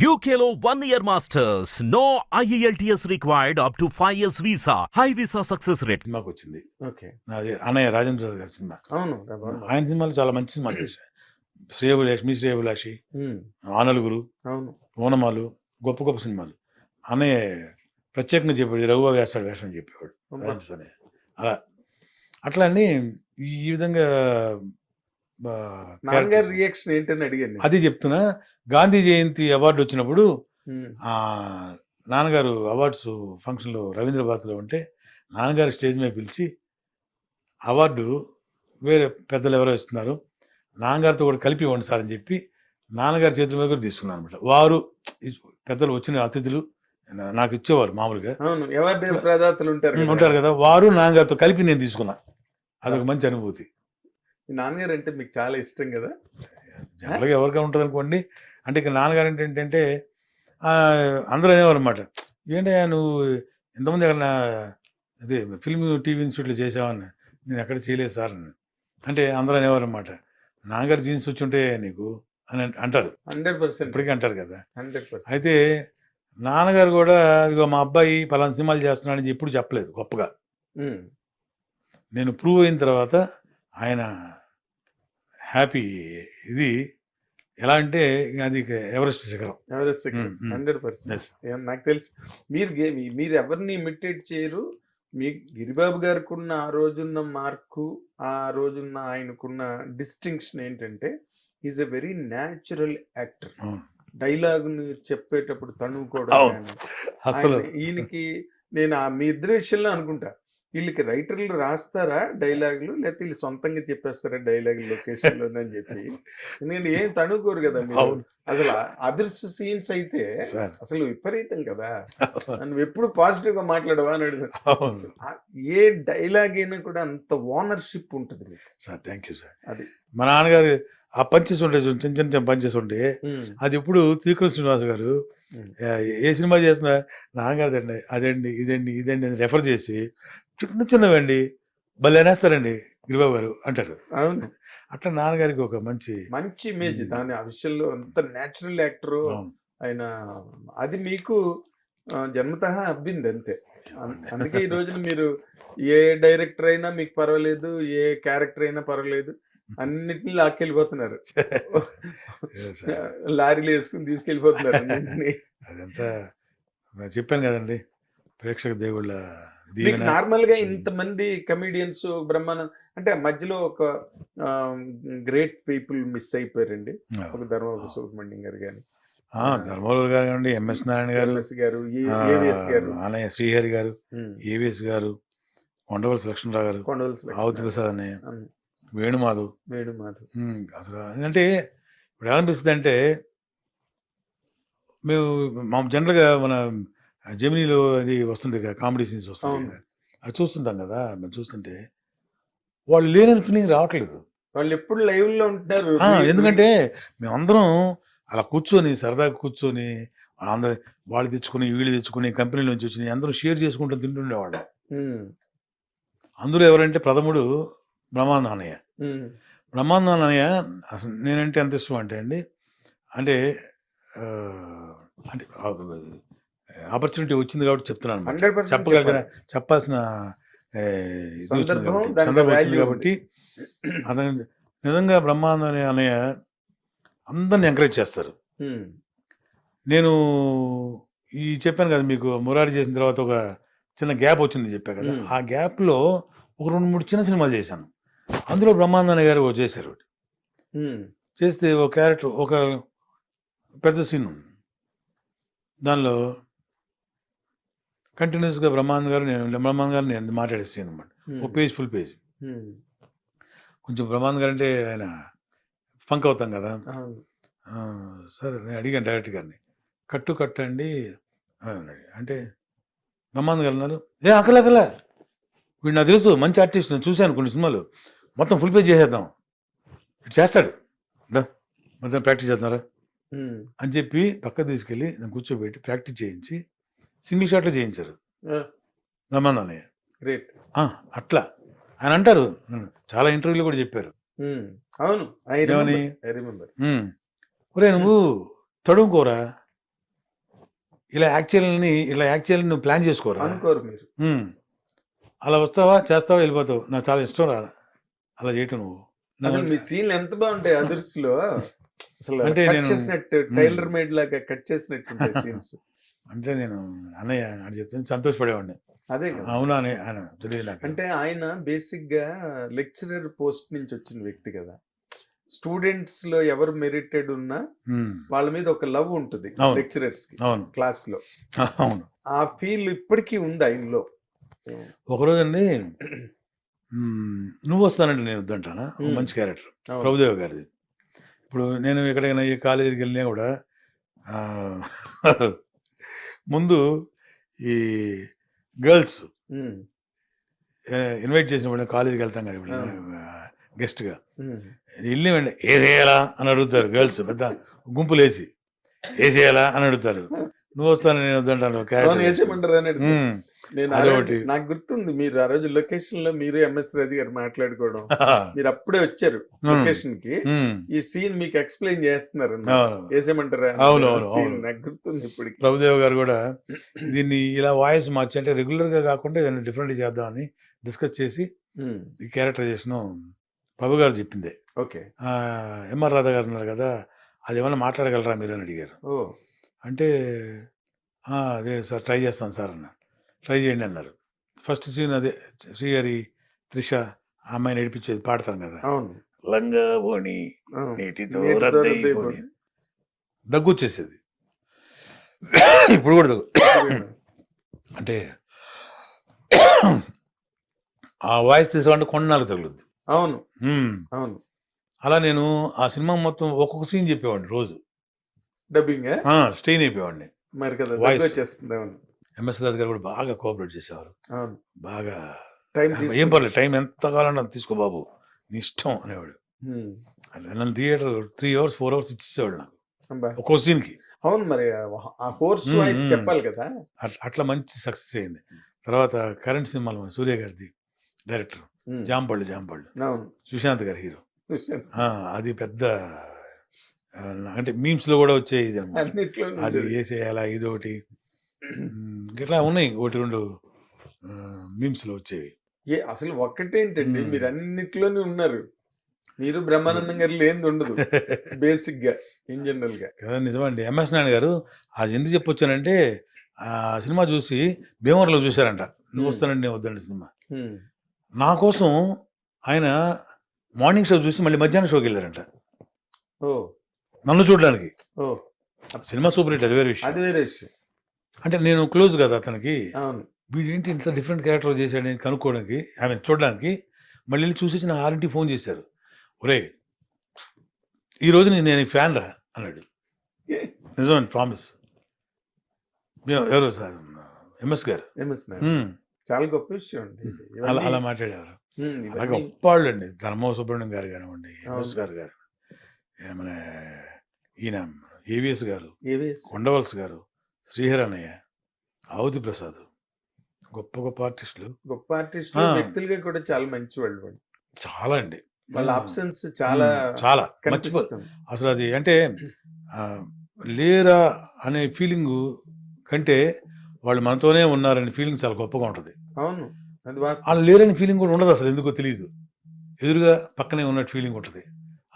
One year masters. No E IELTS required up to 5 years visa. High visa success rate. సినిమాకి వచ్చింది okay. అది అన్నయ్య రాజేంద్ర ప్రసాద్ గారి cinema. అవును. ఆయన సినిమాలు చాలా మంచి సినిమాలు చేశాయి శ్రేయభిలాషి మీ శ్రేయభిలాషి ఉమ్, ఆనలుగురు అవును. ఓనమాలు గొప్ప గొప్ప సినిమాలు. అన్నయ్య ప్రత్యేకంగా చెప్పాడు రఘువ వేస్తాడు వేషం చెప్పేవాడు. అలా. అట్లా అని ఈ- విధంగా నాన్నగారి రియాక్షన్ ఏంటని అడిగాను. అది చెప్తున్నా. గాంధీ జయంతి అవార్డు వచ్చినప్పుడు ఆ నాన్నగారు అవార్డ్స్ ఫంక్షన్లో రవీంద్ర భారతిలో ఉంటే నాన్నగారు స్టేజ్ మీద పిలిచి అవార్డు వేరే పెద్దలు ఎవరో ఇస్తున్నారు. నాన్నగారితో కూడా కలిపి ఇవ్వండి సార్ అని చెప్పి నాన్నగారి చేతుల మీద కూడా తీసుకున్నాను అనమాట వారు పెద్దలు వచ్చిన అతిథులు నాకు ఇచ్చేవారు మామూలుగా. ఉంటారు కదా. ఉంటారు కదా. వారు నాన్నగారితో కలిపి నేను తీసుకున్నా. అదొక మంచి అనుభూతి. ఈ నాన్నగారు అంటే మీకు చాలా ఇష్టం కదా? జనరల్గా ఎవరికైనా ఉంటుంది అనుకోండి. అంటే ఇక నాన్నగారు అంటే ఏంటంటే అందరూ అనేవారు అనమాట ఏంటయ్యా నువ్వు ఎంతమంది అక్కడ అదే ఫిల్మ్ టీవీ ఇన్స్టిట్యూట్లో చేసావని నేను ఎక్కడ చేయలేదు సార్ అని అంటే అందరూ అనేవారు అనమాట నాన్నగారు జీన్స్ వచ్చి ఉంటే నీకు అని అంట- అంటారు. Hundred percent. ఇప్పటికీ అంటారు కదా. Hundred percent. అయితే నాన్నగారు కూడా ఇదిగో మా అబ్బాయి పలానా సినిమాలు చేస్తున్నాడని ఎప్పుడు చెప్పలేదు గొప్పగా. నేను ప్రూవ్ అయిన తర్వాత ఆయన హ్యాపీ ఇది. ఎలా అంటే అది ఎవరెస్ట్ శిఖరం. ఎవరెస్ట్ ఉమ్. Hundred percent. నాకు తెలుసు. మీరు మీరు ఎవరిని ఇమిటేట్ చేయరు. మీ గిరిబాబు గారికి ఉన్న ఆ రోజున్న మార్కు ఆ రోజున్న ఆయనకున్న డిస్టింక్షన్ ఏంటంటే is a very natural actor అవును. డైలాగ్ చెప్పేటప్పుడు అవును. కానీ, అసలు. ఈయనకి నేను ఆ మీ ఇద్దరి విషయంలో అనుకుంటా. వీళ్ళకి రైటర్లు రాస్తారా డైలాగులు? లేకపోతే వీళ్ళు సొంతంగా చెప్పేస్తారా డైలాగులు లొకేషన్లో అని చెప్పి? నేను ఏం తణుకోరు కదా మీరు. అవును. అసలు అదృశ్య సీన్స్ అయితే అసలు విపరీతం కదా. నువ్వు ఎప్పుడు పాజిటివ్గా మాట్లాడవా అని అడుగు ఏ డైలాగ్ అయినా కూడా అంత ఓనర్షిప్ ఉంటుంది. Sir thank you sir. అది. మా నాన్నగారు ఆ పంచెస్ చూడండి, చిన్న చిన్న చిన్న పంచెస్ ఉంటే అది ఇప్పుడు త్రికృష్ణ శ్రీనివాస్ గారు ఏ సినిమా చేసినా నాన్నగారు అండి అదండి ఇదండి ఇదండి అని రెఫర్ చేసి చిన్న చిన్నవండి. భలే అనేస్తారండి గిరిబాబు గారు అంటారు. అవును. అట్లా నాన్నగారికి ఒక మంచి మంచి ఇమేజ్. దాని ఆ విషయంలో అంత నేచురల్ యాక్టర్. ఆయన అది మీకు జన్మతః అబ్బింది అంతే. అందుకే ఈ రోజున మీరు ఏ డైరెక్టర్ అయినా మీకు పర్వాలేదు ఏ క్యారెక్టర్ అయినా పర్వాలేదు అన్నిటిని లాక్కెళ్ళిపోతున్నారు. లారీలు వేసుకుని తీసుకెళ్ళిపోతున్నారు. అదంతా చెప్పాను కదండి. ప్రేక్షక దేవుళ్ళ నార్మల్గా ఇంతమంది కమిడియన్స్ బ్రహ్మానంద్ అంటే మధ్యలో ఒక గ్రేట్ పీపుల్ మిస్ అయిపోయారండి. ఒక ధర్మవరపు సుబ్రహ్మణ్యం గారు కానీ ఆ, ధర్మవరం గారు కానివ్వండి ఎంఎస్ నారాయణ గారు గారు ఏవిఎస్ గారు. శ్రీహరి గారు. ఏవిఎస్ గారు కొండవలసి లక్ష్మణరావు గారు కొండవలసి ఆవుతి ప్రసాద్ అవును. వేణుమాధవ్. వేణు మాధవ్ ఉమ్, అసలు అంటే ఇప్పుడు ఏమనిపిస్తుంది అంటే మేము మా జనరల్గా మన జమినీలో అది వస్తుంటాయి కదా కామెడీ సీన్స్ వస్తుంటాయి. కదా. అది చూస్తుంటాం కదా మేము చూస్తుంటే వాళ్ళు లేని ఫీలింగ్ రావట్లేదు. వాళ్ళు ఎప్పుడు లైవ్లో ఉంటారు ఆ, ఎందుకంటే మేమందరం అలా కూర్చొని సరదాగా కూర్చొని అందరూ వాళ్ళు తెచ్చుకుని వీళ్ళు తెచ్చుకుని కంపెనీ నుంచి వచ్చి అందరూ షేర్ చేసుకుంటూ తింటుండేవాళ్ళం. ఉమ్, అందులో ఎవరంటే ప్రథముడు బ్రహ్మానంద అన్నయ్య ఉమ్, బ్రహ్మానంద అన్నయ్య అసలు నేనంటే ఎంత ఇష్టం అంటే అండి అంటే ఆ, అంటే ఆపర్చునిటీ వచ్చింది కాబట్టి చెప్తున్నాను అన్నమాట. 100% చెప్పగలిగిన చెప్పాలి. చెప్పాల్సిన వచ్చింది సందర్భం, కాబట్టి, వచ్చింది అతను నిజంగా బ్రహ్మానంద అనే అందరిని ఎంకరేజ్ చేస్తారు. నేను ఈ చెప్పాను కదా మీకు మురారి చేసిన తర్వాత ఒక చిన్న గ్యాప్ వచ్చింది చెప్పా కదా. ఆ గ్యాప్లో ఒక రెండు మూడు చిన్న సినిమాలు చేశాను. అందులో బ్రహ్మానంద గారు చేశారు చేస్తే ఒక క్యారెక్టర్ ఒక పెద్ద సీన్ ఉంది. దానిలో కంటిన్యూస్గా బ్రహ్మానంద గారు నేను బ్రహ్మానంద గారు నేను మాట్లాడే సీన్ అనమాట. ఉమ్, ఒక పేజ్ ఫుల్ పేజ్. ఉమ్, కొంచెం బ్రహ్మానంద గారు అంటే ఆయన ఫంక్ అవుతాం కదా. సరే నేను అడిగాను డైరెక్ట్ గారిని. కట్టు కట్టండి అంటే బ్రహ్మానంద గారు అన్నారు ఏ అక్కల అక్కల వీడు నాకు తెలుసు మంచి ఆర్టిస్ట్ నేను చూశాను కొన్ని సినిమాలు. మొత్తం ఫుల్ పేజ్ చేసేద్దాం. ఇటు చేస్తాడు. మొత్తం ప్రాక్టీస్ చేస్తున్నారా? ఉమ్, అని చెప్పి పక్క తీసుకెళ్ళి నేను కూర్చోబెట్టి ప్రాక్టీస్ చేయించి సింగిల్ షాట్లో చేయించారు. అన్నయ్య గ్రేట్. ఆ, అట్లా. ఆయన అంటారు చాలా ఇంటర్వ్యూలో కూడా చెప్పారు. ఉమ్, అవును. ఐ ఏమని? Remember I remember. "ఉమ్, ఒరే నువ్వు తడుముకోరా? ఇలా యాక్చువల్ని ఇలా యాక్చువల్ నువ్వు ప్లాన్ చేసుకోరా? అనుకోరు మీరు. అలా వస్తావా చేస్తావా వెళ్ళిపోతావు? నాకు చాలా ఇష్టం రా. అలా చేయటం నువ్వు. అసలు మీ సీన్లు ఎంత బాగుంటాయి అదర్స్లో అసలు అంటే నేను- చేసినట్టు టైలర్ మేడ్ లాగా కట్ చేసినట్టు సీన్స్. అంటే నేను అన్నయ్య అని చెప్తే సంతోషపడేవాడిని. అదే అవునా అని ఆయన తెలియదు అంటే ఆయన బేసిక్గా లెక్చరర్ పోస్ట్ నుంచి వచ్చిన వ్యక్తి కదా. స్టూడెంట్స్లో ఎవరు మెరిటెడ్ ఉన్నా. వాళ్ళ మీద ఒక లవ్ ఉంటుంది. లెక్చరర్స్కి క్లాస్లో అవును. ఆ ఫీల్ ఇప్పటికీ ఉంది ఆయనలో. ఒకరోజు అండి మ్మ్, నువ్వు వస్తానంటే నేను వద్దంటానా. మంచి క్యారెక్టర్. ప్రభుదేవ గారిది. ఇప్పుడు నేను ఎక్కడికైనా ఈ కాలేజీకి వెళ్ళినా కూడా ముందు ఈ గర్ల్స్ ఇన్వైట్ చేసినప్పుడు కాలేజీకి వెళ్తాం కదా ఇప్పుడు. గెస్ట్గా. వెళ్ళి చేయాలా అని అడుగుతారు గర్ల్స్ పెద్ద గుంపులేసి. ఏ చేయాలా అని అడుగుతారు. నువ్వు వస్తాను నేను వద్దంటాను అని. నేను అదొకటి. నాకు గుర్తుంది మీరు ఆ రోజు లొకేషన్లో మీరు ఎంఎస్ రాజు గారు మాట్లాడుకోవడం. మీరు అప్పుడే వచ్చారు. లొకేషన్కి. ఈ సీన్ మీకు ఎక్స్ప్లెయిన్ చేస్తున్నారు అవును, అవును. నాకు గుర్తుంది ఇప్పటికి. ప్రభుదేవ్ గారు కూడా దీన్ని ఇలా వాయిస్ మార్చి అంటే రెగ్యులర్గా కాకుండా ఏదైనా డిఫరెంట్ చేద్దామని డిస్కస్ చేసి ఈ క్యారెక్టరైజేషన్ ప్రభు గారు చెప్పిందే. ఓకే. ఎంఆర్ రాధా గారు ఉన్నారు కదా అది ఏమైనా మాట్లాడగలరా మీరు అని అడిగారు. ఓ. అంటే "ఆ, అదే సార్ ట్రై చేస్తాను సార్ అన్న. ట్రై చేయండి అన్నారు. ఫస్ట్ సీన్ అదే శ్రీహరి త్రిష ఆ అమ్మాయిని నడిపించేది పాడతాను కదా! అవును. లంగా పోని అవును. నీటితో. దగ్గు వచ్చేసేది ఇప్పుడు కూడా దగ్గు అంటే ఆ వాయిస్ తీసుకోవాలంటే కొన్నాళ్ళు తగులుద్ది. అవును. అవును. అలా నేను ఆ సినిమా మొత్తం ఒక్కొక్క సీన్ చెప్పేవాడిని రోజు. డబ్బింగ్? స్ట్రెయిన్ అయిపోయేవాడిని మరి కదా వచ్చేస్తుంది ఎంఎస్ రాజు గారు కూడా బాగా కోఆపరేట్ చేసేవారు. అవును. బాగా టైం ఏం పర్లేదు టైం ఎంత కావాలన్నా తీసుకో బాబు నీ ఇష్టం అనేవాడు. నన్ను theatre three hours four hours ఇచ్చేసేవాడు నాకు. ఒక్కో సీన్కి. అవును మరి ఆ- కోర్స్ వాయిస్. చెప్పాలి కదా. అట్లా మంచి సక్సెస్ అయింది. తర్వాత కరెంట్ సినిమాలో సూర్య గారిది డైరెక్టర్. జాంపళ్ళు జాంపళ్ళు. సుశాంత్ గారి హీరో. అది పెద్ద అంటే మీమ్స్లో కూడా వచ్చే ఇది అది వేసేయాలా ఇది ఒకటి. ఇట్లా ఉన్నాయి ఒకటి రెండు మీమ్స్లో వచ్చేవి. ఏ అసలు ఒక్కటేంటండి. మీరు అన్నిట్లోనే ఉన్నారు. మీరు బ్రహ్మానందం గారు లేనిది ఉండదు బేసిక్గా ఇన్ జనరల్గా కదా నిజమండి. ఎంఎస్ నాయుడు గారు అది ఎందుకు చెప్పొచ్చానంటే ఆ సినిమా చూసి భీమవరంలో చూశారంట. నువ్వు. వస్తానండి నేను వద్దండి సినిమా. నా కోసం ఆయన మార్నింగ్ షో చూసి మళ్ళీ మధ్యాహ్నం షోకి వెళ్ళారంట. ఓ. నన్ను చూడడానికి. సినిమా సూపర్ హిట్ అది వేరే విషయం. అది వేరే విషయం. అంటే నేను క్లోజ్ కదా అతనికి. వీడేంటి ఇంత డిఫరెంట్ క్యారెక్టర్ చేశాడని కనుక్కోవడానికి ఆమె చూడడానికి మళ్ళీ చూసేసి నా ఆరింటికి ఫోన్ చేశారు. ఒరే ఈ రోజు నేను నేను ఫ్యాన్ రా అన్నాడు. నిజమండి ప్రామిస్ ఎవరు? సార్ ఎంఎస్ గారు. చాలా గొప్ప విషయం అండి. అలా అలా మాట్లాడేవారు. అలా గొప్ప వాళ్ళు అండి ధర్మ సుబ్రహ్మణ్యం గారు కానివ్వండి ఎంఎస్. గారు గారు ఏ మన ఈయన ఏవిఎస్ గారు? కొండవలస గారు శ్రీహరన్నయ్య ఆవుతి ప్రసాద్ గొప్ప గొప్ప ఆర్టిస్టులు. గొప్ప ఆర్టిస్ట్ ఆ. వ్యక్తులుగా కూడా చాలా మంచి వాళ్ళు. చాలా అండి. వాళ్ళ అబ్సెన్స్ చాలా చాలా. మర్చిపో కనిపిస్తుంది. అసలు అది అంటే లేరా అనే ఫీలింగ్ కంటే వాళ్ళు మనతోనే ఉన్నారనే ఫీలింగ్ చాలా గొప్పగా ఉంటుంది. అవును. వాళ్ళు లేరని ఫీలింగ్ కూడా ఉండదు అసలు ఎందుకో తెలియదు ఎదురుగా పక్కనే ఉన్నట్టు ఫీలింగ్ ఉంటుంది.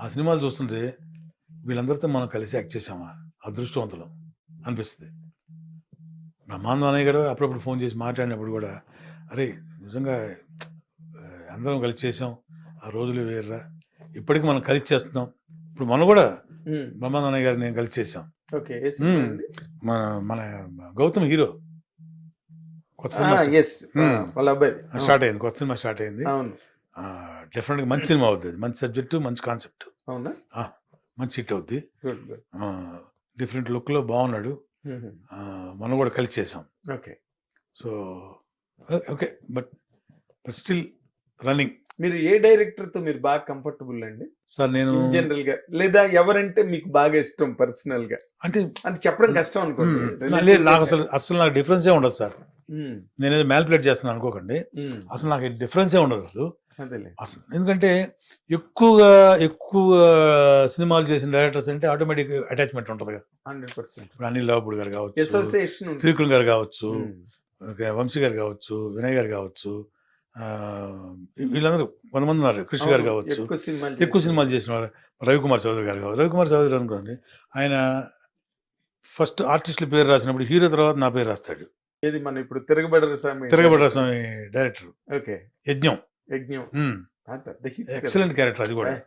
ఆ సినిమాలు చూస్తుంటే వీళ్ళందరితో మనం కలిసి యాక్ట్ చేసామా అదృష్టవంతులం అనిపిస్తుంది. బ్రహ్మానందం అన్నయ్య గారు అప్పుడప్పుడు ఫోన్ చేసి మాట్లాడినప్పుడు కూడా అరే నిజంగా అందరం కలిసి చేసాం ఆ రోజులు వేర్రా ఇప్పటికి మనం కలిసి చేస్తున్నాం. ఇప్పుడు మనం కూడా మ్మ్. బ్రహ్మానంద అన్నయ్య గారు నేను కలిసి చేసాం? మన మన గౌతమ్ హీరో. కొత్త సినిమా స్టార్ట్ అయింది కొత్త సినిమా స్టార్ట్ అయింది. డెఫినెట్గా మంచి సినిమా అవుతుంది మంచి సబ్జెక్టు మంచి కాన్సెప్ట్. అవునా? మంచి హిట్ అవుద్ది. డిఫరెంట్ లుక్లో బాగున్నాడు. ఆ, మనం కూడా కలిసి చేసాం. Okay so okay but but still running మీరు ఏ డైరెక్టర్తో మీరు బాగా కంఫర్టబుల్ అండి? సార్ నేను జనరల్గా. లేదా ఎవరంటే మీకు బాగా ఇష్టం పర్సనల్గా? అంటే అంటే చెప్పడం కష్టం అనుకోండి. నాకు అసలు అసలు నాకు డిఫరెన్సే ఉండదు సార్. మ్మ్. నేను మ్యాల్పులేట్ చేస్తున్నాను అనుకోకండి. మ్మ్. అసలు నాకు డిఫరెన్సే ఉండదు. అసలు అసలు ఎందుకంటే ఎక్కువగా ఎక్కువ సినిమాలు చేసిన డైరెక్టర్స్ అంటే ఆటోమేటిక్ అటాచ్మెంట్ ఉంటుంది కదా. Hundred percent. ఇప్పుడు అనిల్ లాబుడ్ గారు కావచ్చు అసోసియేషన్ త్రికుల్ గారు కావచ్చు ఓకే, వంశీ గారు కావచ్చు వినయ్ గారు కావచ్చు వీళ్ళందరూ కొంతమంది ఉన్నారు కృష్ణ గారు కావచ్చు ఎక్కువ సినిమాలు చేసిన- వారు రవికుమార్ చౌదరి గారు కావచ్చు రవికుమార్ చౌదరి అనుకోండి ఆయన ఫస్ట్ ఆర్టిస్టుల పేరు రాసినప్పుడు హీరో తర్వాత నా పేరు రాస్తాడు. ఏది మన ఇప్పుడు తిరగబడరు స్వామి. తిరగబడ్డ స్వామి డైరెక్టర్. ఓకే. యజ్ఞం. యజ్ఞం. ఎక్సలెంట్ క్యారెక్టర్ అది కూడా.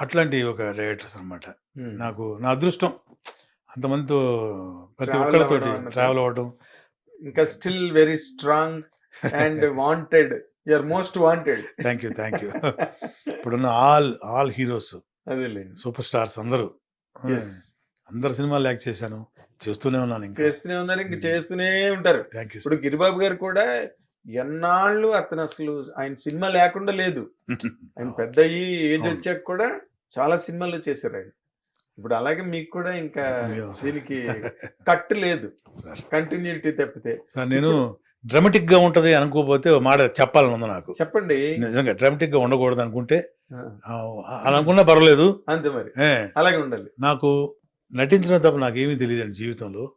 అట్లాంటి ఒక డైరెక్టర్స్ అన్నమాట. Hmm. నాకు నా అదృష్టం అంతమందితో ప్రతి అన్నది. ట్రావెల్ అవ్వడం ఇంకా still very strong and wanted you're most wanted thank you thank you ఇప్పుడున్న ఆల్ ఆల్ హీరోస్ అదేలేండి. సూపర్ స్టార్స్ అందరూ. అందరు సినిమాలు యాక్ట్ చేశాను. చేస్తూనే ఉన్నాను ఇంకా. చేస్తూనే ఉన్నారు ఇంక చేస్తూనే ఉంటారు. థ్యాంక్ యూ ఇప్పుడు గిరిబాబు గారు కూడా ఎన్నాళ్ళు అతను అసలు ఆయన సినిమా లేకుండా లేదు. ఆయన పెద్ద ఏజ్. వచ్చాక కూడా చాలా సినిమాలు చేశారు ఆయన. ఇప్పుడు అలాగే మీకు కూడా ఇంకా. దీనికి కట్ లేదు. కంటిన్యూటీ తప్పితే. సార్ నేను డ్రమటిక్గా ఉంటది అనుకోకపోతే మాట చెప్పాలని ఉంది నాకు. చెప్పండి. నిజంగా డ్రమటిక్గా ఉండకూడదు అనుకుంటే అలా అనుకున్నా పర్వాలేదు. అంతే మరి. అలాగే ఉండాలి. నాకు నటించడం తప్ప నాకేమీ తెలియదండి జీవితంలో.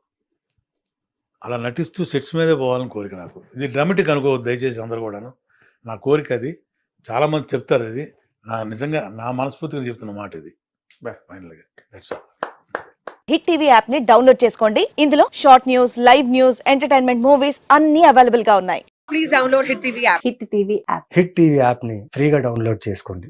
అలా నటిస్తూ సెట్స్ మీదే పోవాలని కోరిక నాకు. ఇది డ్రామాటిక్ అనుకోవద్దు దయచేసి అందరూ కూడాను. నా కోరిక అది. చాలా మంది చెప్తారు ఇది నా నిజంగా నా మనస్ఫూర్తిగా చెప్తున్న మాట ఇది. ఫైనల్గా దట్స్ ఆల్ హిట్ టీవీ యాప్ని డౌన్లోడ్ చేసుకోండి. ఇందులో short news live news entertainment movies అన్ని అవైలబుల్గా ఉన్నాయి. Please download Hit TV app. Hit TV app. Hit TV యాప్ని ఫ్రీగా డౌన్లోడ్ చేసుకోండి.